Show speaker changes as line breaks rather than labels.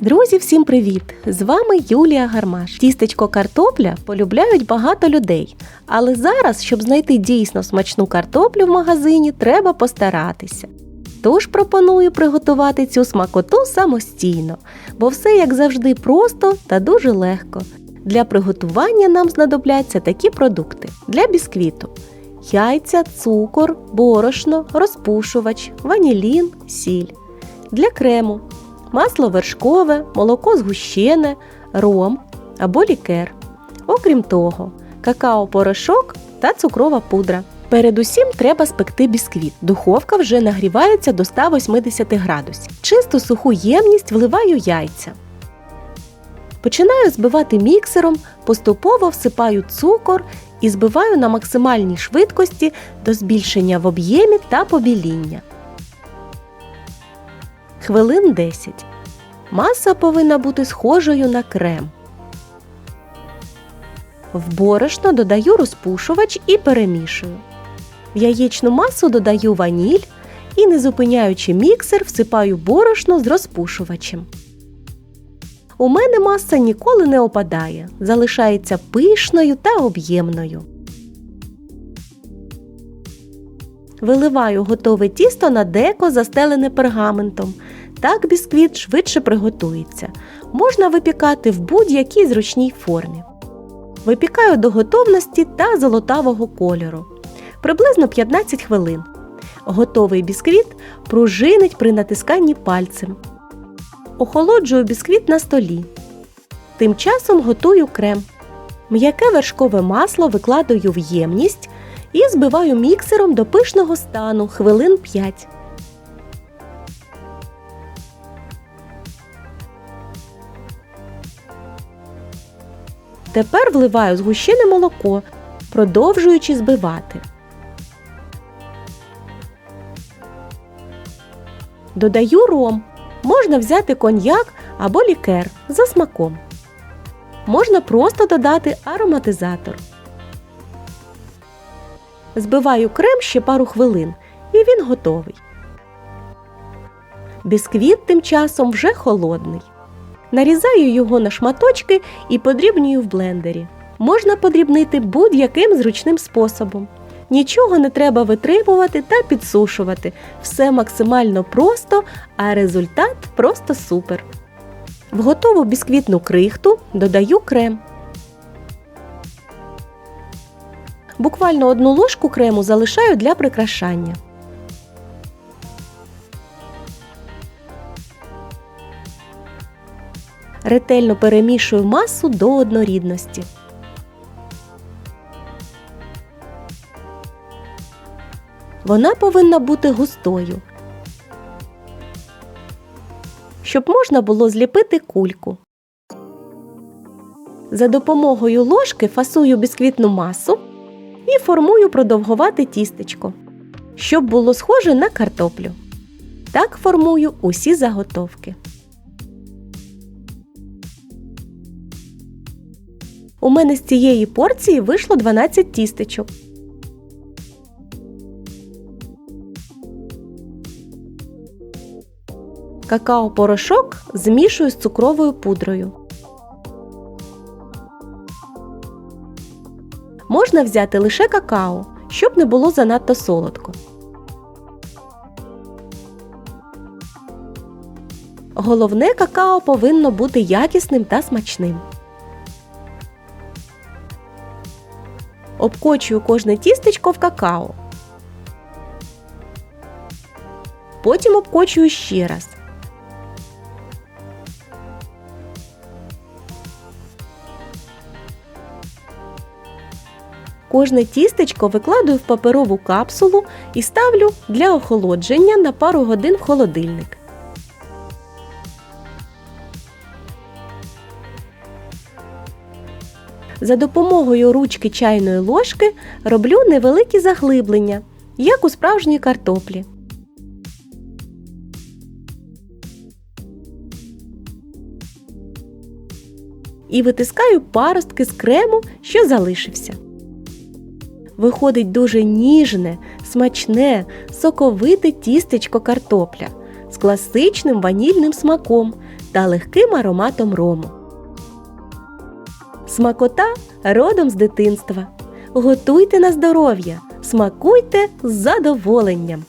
Друзі, всім привіт! З вами Юлія Гармаш. Тістечко картопля полюбляють багато людей, але зараз, щоб знайти дійсно смачну картоплю в магазині, треба постаратися. Тож пропоную приготувати цю смакоту самостійно, бо все, як завжди, просто та дуже легко. Для приготування нам знадобляться такі продукти для бісквіту: яйця, цукор, борошно, розпушувач, ванілін, сіль. Для крему масло вершкове, молоко згущене, ром або лікер. Окрім того, какао-порошок та цукрова пудра. Передусім треба спекти бісквіт. Духовка вже нагрівається до 180 градусів. Чисту суху ємність вливаю яйця. Починаю збивати міксером, поступово всипаю цукор і збиваю на максимальній швидкості до збільшення в об'ємі та побіління. Хвилин 10. Маса повинна бути схожою на крем. В борошно додаю розпушувач і перемішую. В яєчну масу додаю ваніль і, не зупиняючи міксер, всипаю борошно з розпушувачем. У мене маса ніколи не опадає, залишається пишною та об'ємною. Виливаю готове тісто на деко, застелене пергаментом. Так бісквіт швидше приготується. Можна випікати в будь-якій зручній формі. Випікаю до готовності та золотавого кольору. Приблизно 15 хвилин. Готовий бісквіт пружинить при натисканні пальцем. Охолоджую бісквіт на столі. Тим часом готую крем. М'яке вершкове масло викладаю в ємність і збиваю міксером до пишного стану хвилин 5. Тепер вливаю згущене молоко, продовжуючи збивати. Додаю ром. Можна взяти коньяк або лікер за смаком. Можна просто додати ароматизатор. Збиваю крем ще пару хвилин і він готовий. Бісквіт тим часом вже холодний. Нарізаю його на шматочки і подрібнюю в блендері. Можна подрібнити будь-яким зручним способом. Нічого не треба витримувати та підсушувати. Все максимально просто, а результат просто супер. В готову бісквітну крихту додаю крем. Буквально одну ложку крему залишаю для прикрашання. Ретельно перемішую масу до однорідності. Вона повинна бути густою, щоб можна було зліпити кульку. За допомогою ложки фасую бісквітну масу і формую продовгувате тістечко, щоб було схоже на картоплю. Так формую усі заготовки. У мене з цієї порції вийшло 12 тістечок. Какао-порошок змішую з цукровою пудрою. Можна взяти лише какао, щоб не було занадто солодко. Головне какао повинно бути якісним та смачним. Обкочую кожне тістечко в какао. Потім обкочую ще раз. Кожне тістечко викладаю в паперову капсулу і ставлю для охолодження на пару годин в холодильник. За допомогою ручки чайної ложки роблю невеликі заглиблення, як у справжній картоплі. І витискаю паростки з крему, що залишився. Виходить дуже ніжне, смачне, соковите тістечко картопля. з класичним ванільним смаком та легким ароматом рому. Смакота родом з дитинства. Готуйте на здоров'я, смакуйте з задоволенням.